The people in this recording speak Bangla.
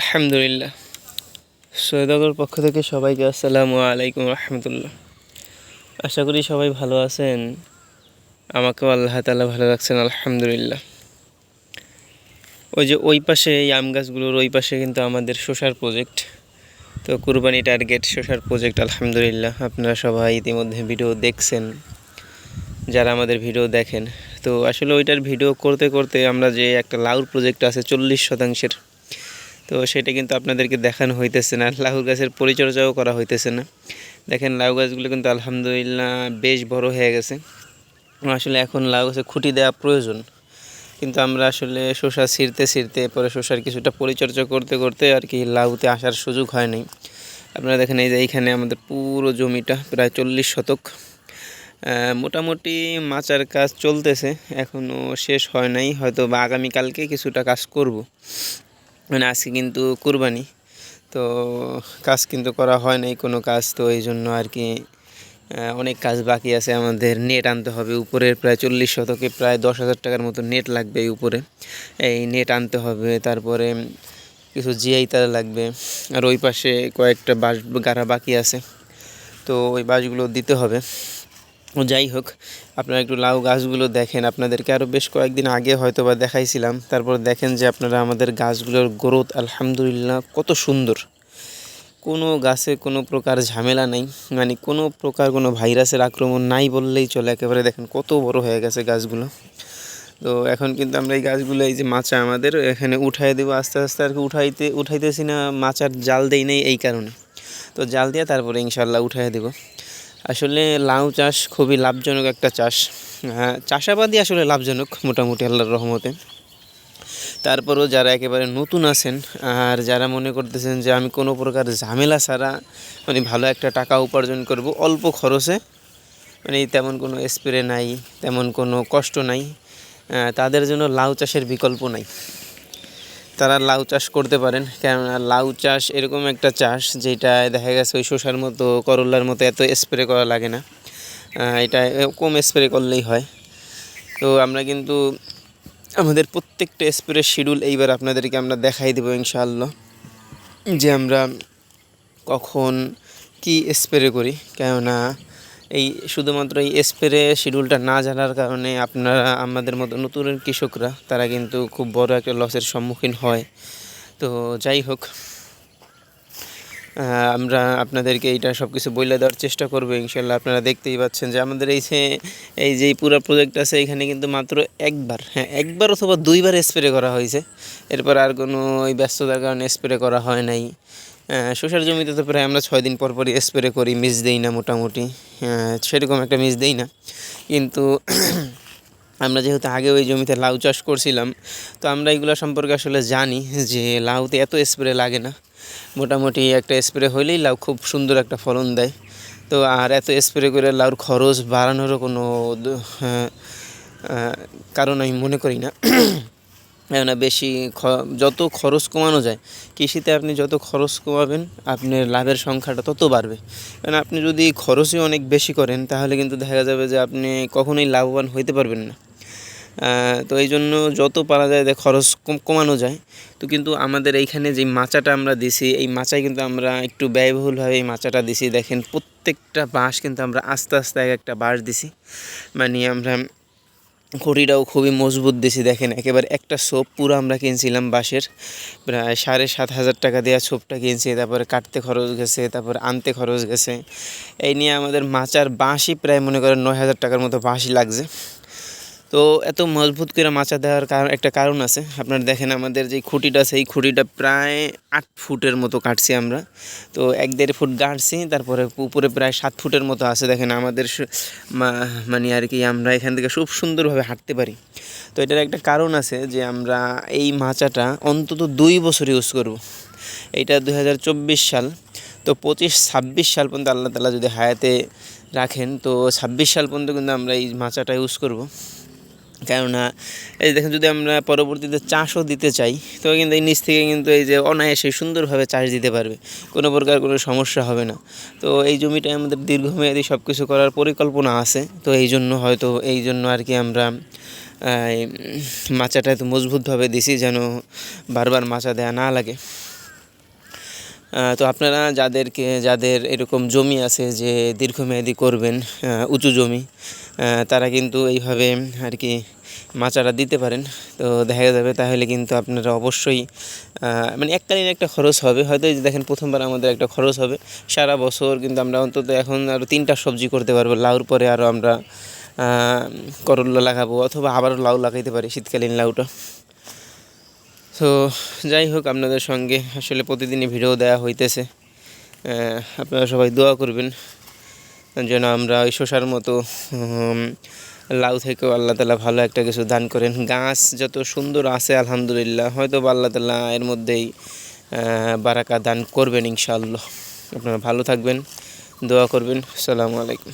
আলহামদুলিল্লাহ। সৈয়দগর পক্ষ থেকে সবাইকে আসসালামু আলাইকুম রহমতুল্লাহ। আশা করি সবাই ভালো আছেন। আমাকেও আল্লাহ তালা ভালো রাখছেন, আলহামদুলিল্লাহ। ওই যে ওই পাশে এই আম গাছগুলোর ওই পাশে কিন্তু আমাদের শসার প্রজেক্ট তো কুরবানি টার্গেট শসার প্রজেক্ট আলহামদুলিল্লাহ। আপনারা সবাই ইতিমধ্যে ভিডিও দেখছেন, যারা আমাদের ভিডিও দেখেন। তো আসলে ওইটার ভিডিও করতে করতে আমরা যে একটা লাউর প্রজেক্ট আছে, চল্লিশ শতাংশের তো সেটা কিন্তু আপনাদেরকে দেখানো হইতেছে না লাউ গাছের পরিচর্যাও করা হইতেছে না। দেখেন লাউ গাছগুলো কিন্তু আলহামদুলিল্লাহ বেশ বড় হয়ে গেছে। আসলে এখন লাউ গাছে খুঁটি দেওয়া প্রয়োজন। কিন্তু আমরা আসলে শসা ছিঁড়তে ছিঁড়তে পরে শসার কিছুটা পরিচর্যা করতে করতে আর কি লাউতে আসার সুযোগ হয় নাই। আপনারা দেখেন এই যে এইখানে আমাদের পুরো জমিটা প্রায় চল্লিশ শতক। মোটামুটি মাচার কাজ চলতেছে এখনও শেষ হয় নাই হয়তো বা আগামীকালকে কিছুটা কাজ করব। মানে আজকে কিন্তু কুরবানি। তো কাজ কিন্তু করা হয় নাই কোনো কাজ, তো এই জন্য আর কি অনেক কাজ বাকি আছে। আমাদের নেট আনতে হবে উপরের প্রায় চল্লিশ শতকে প্রায় দশ হাজার টাকার মতো নেট লাগবে এই উপরে। এই নেট আনতে হবে, তারপরে কিছু জিআই তারা লাগবে। আর ওই পাশে কয়েকটা বাঁশ, গাড়া বাকি আছে। তো ওই বাঁশগুলো দিতে হবে। যাই হোক, আপনারা একটু লাউ গাছগুলো দেখেন। আপনাদেরকে আরও বেশ কয়েকদিন আগে হয়তো বা দেখাইছিলাম। তারপর দেখেন যে আপনারা আমাদের গাছগুলোর গ্রোথ, আলহামদুলিল্লাহ, কত সুন্দর। কোনো গাছে কোনো প্রকার ঝামেলা নাই। মানে কোনো প্রকার কোনো ভাইরাসের আক্রমণ নাই বললেই চলে। একেবারে দেখেন কত বড় হয়ে গেছে গাছগুলো। তো এখন কিন্তু আমরা এই গাছগুলো, এই যে মাচা আমাদের, এখানে উঠাই দেবো আস্তে আস্তে। আর কি উঠাইতে, উঠাইতেছি না, মাচার জাল দেই নেই এই কারণে। তো জাল দিয়ে তারপরে ইনশাল্লাহ উঠাই দেবো। আসলে লাউ চাষ খুবই লাভজনক একটা চাষ। হ্যাঁ চাষাবাদই আসলে লাভজনক মোটামুটি আল্লাহর রহমতে। তারপরও যারা একেবারে নতুন আছেন, আর যারা মনে করতেছেন যে আমি কোনো প্রকার ঝামেলা ছাড়া মানে ভালো একটা টাকা উপার্জন করব, অল্প খরচে মানে তেমন কোনো স্প্রে নাই, তেমন কোনো কষ্ট নাই তাদের জন্য লাউ চাষের বিকল্প নাই। তারা লাউ চাষ করতে পারেন। কেননা লাউ চাষ এরকম একটা চাষ যেটা দেখা গেছে ওই শসার মতো, করলার মতো এত স্প্রে করা লাগে না। এটা কম স্প্রে করলেই হয়। তো আমরা কিন্তু আমাদের প্রত্যেকটা স্প্রে শিডিউল এইবার আপনাদেরকে আমরা দেখাই দেবো ইনশাআল্লাহ যে আমরা কখন কি স্প্রে করি। কেননা এই শুধুমাত্র এই স্প্রে শিডিউলটা না জানার কারণে আপনারা, আমাদের মতো নতুন কৃষকরা, তারা কিন্তু খুব বড় একটা লসের সম্মুখীন হয়। তো যাই হোক আমরা আপনাদেরকে এইটা সব কিছু বলে দেওয়ার চেষ্টা করব ইনশাল্লাহ আপনারা দেখতেই পাচ্ছেন যে আমাদের এই যে এই যে পুরো প্রজেক্ট আছে, এখানে কিন্তু মাত্র একবার হ্যাঁ একবার অথবা দুইবার স্প্রে করা হয়েছে। এরপর আর কোনো ওই ব্যস্ততার কারণে স্প্রে করা হয় নাই। শসার জমিতে তো প্রায় আমরা ছয় দিন পর পরই স্প্রে করি মিস দেই না মোটামুটি। সেরকম একটা মিস দেই না। কিন্তু আমরা যেহেতু আগে ওই জমিতে লাউ চাষ করছিলাম, তো আমরা এগুলো সম্পর্কে আসলে জানি যে লাউতে এত স্প্রে লাগে না। মোটামুটি একটা স্প্রে হইলেই লাউ খুব সুন্দর একটা ফলন দেয়। তো আর এত স্প্রে করে লাউর খরচ বাড়ানোরও কোনো কারণ আমি মনে করি না। না বেশি যত খরচ কমানো যায়, কৃষিতে আপনি যত খরচ কমাবেন, আপনার লাভের সংখ্যাটা তত বাড়বে। কারণ আপনি যদি খরচই অনেক বেশি করেন, তাহলে কিন্তু দেখা যাবে যে আপনি কখনোই লাভবান হইতে পারবেন না। তো এই জন্য যত পারা যায় খরচ কম, কমানো যায়, তো কিন্তু আমাদের এইখানে যে মাচাটা আমরা দিছি, এই মাচায় কিন্তু আমরা একটু ব্যয়বহুলভাবে এই মাচাটা দিছি। দেখেন প্রত্যেকটা বাঁশ কিন্তু আমরা আস্তে আস্তে এক একটা বাঁশ দিছি। মানে আমরা খুঁটিটাও খুবই মজবুত দিছি, দেখেন, একেবারে একটা সোপ পুরো আমরা কিনছিলাম বাঁশের। প্রায় সাড়ে সাত হাজার টাকা দেওয়া সোপটা কিনছি, তারপরে কাটতে খরচ গেছে, তারপর আনতে খরচ গেছে। এই নিয়ে আমাদের মাচার বাঁশই প্রায় মনে করেন নয় হাজার টাকার মতো বাঁশই লাগছে। তো এত মজবুত করে মাচা দেওয়ার কারণ একটা কারণ আছে। আপনারা দেখেন আমাদের যে খুঁটিটা, সেই খুঁটিটা প্রায় আট ফুটের মতো কাটছি আমরা। তো এক দেড় ফুট গাঁটছি, তারপরে উপরে প্রায় সাত ফুটের মতো আছে। দেখেন আমাদের মানে আর কি আমরা এখান থেকে খুব সুন্দরভাবে হাঁটতে পারি। তো এটার একটা কারণ আছে যে আমরা এই মাচাটা অন্তত দুই বছর ইউজ করব। এইটা দু সাল। তো পঁচিশ ছাব্বিশ সাল পর্যন্ত আল্লাহ তালা যদি হায়াতে রাখেন, তো ছাব্বিশ সাল পর্যন্ত কিন্তু আমরা এই মাচাটা ইউজ করব। কেননা, এই যে দেখেন যদি আমরা পরবর্তীতে চাষও দিতে চাই তবে কিন্তু এই নিচ থেকে কিন্তু এই যে অনায়াসে সুন্দরভাবে চাষ দিতে পারবে। কোনো প্রকার কোনো সমস্যা হবে না। তো এই জমিটায় আমাদের দীর্ঘমেয়াদী সব কিছু করার পরিকল্পনা আছে। তো এই জন্য হয়তো এই জন্য আর কি আমরা মাচাটা এত মজবুতভাবে দিছি যেন বারবার মাচা দেওয়া না লাগে। তো আপনারা যাদেরকে, যাদের এরকম জমি আছে যে দীর্ঘমেয়াদী করবেন উঁচু জমি তারা কিন্তু এইভাবে আর কি মাচাটা দিতে পারেন। তো দেখা যাবে তাহলে কিন্তু আপনারা অবশ্যই মানে এককালীন একটা খরচ হবে। হয়তো দেখেন প্রথমবার আমাদের একটা খরচ হবে। সারা বছর কিন্তু আমরা অন্তত এখন আরও তিনটা সবজি করতে পারব। লাউর পরে আরও আমরা করল্লা লাগাবো অথবা আবারও লাউ লাগাইতে পারি শীতকালীন লাউটা। তো যাই হোক, আপনাদের সঙ্গে আসলে প্রতিদিনই ভিডিও দেওয়া হইতেছে। আপনারা সবাই দোয়া করবেন যেন আমরা ওই শশার মতো লাউ থেকেও আল্লাহ তালা ভালো একটা কিছু দান করেন। গাছ যত সুন্দর আছে, আলহামদুলিল্লাহ হয়তো আল্লাহ তালা এর মধ্যেই বারাকা দান করবেন ইনশাআল্লাহ। আপনারা ভালো থাকবেন, দোয়া করবেন। আসসালামু আলাইকুম।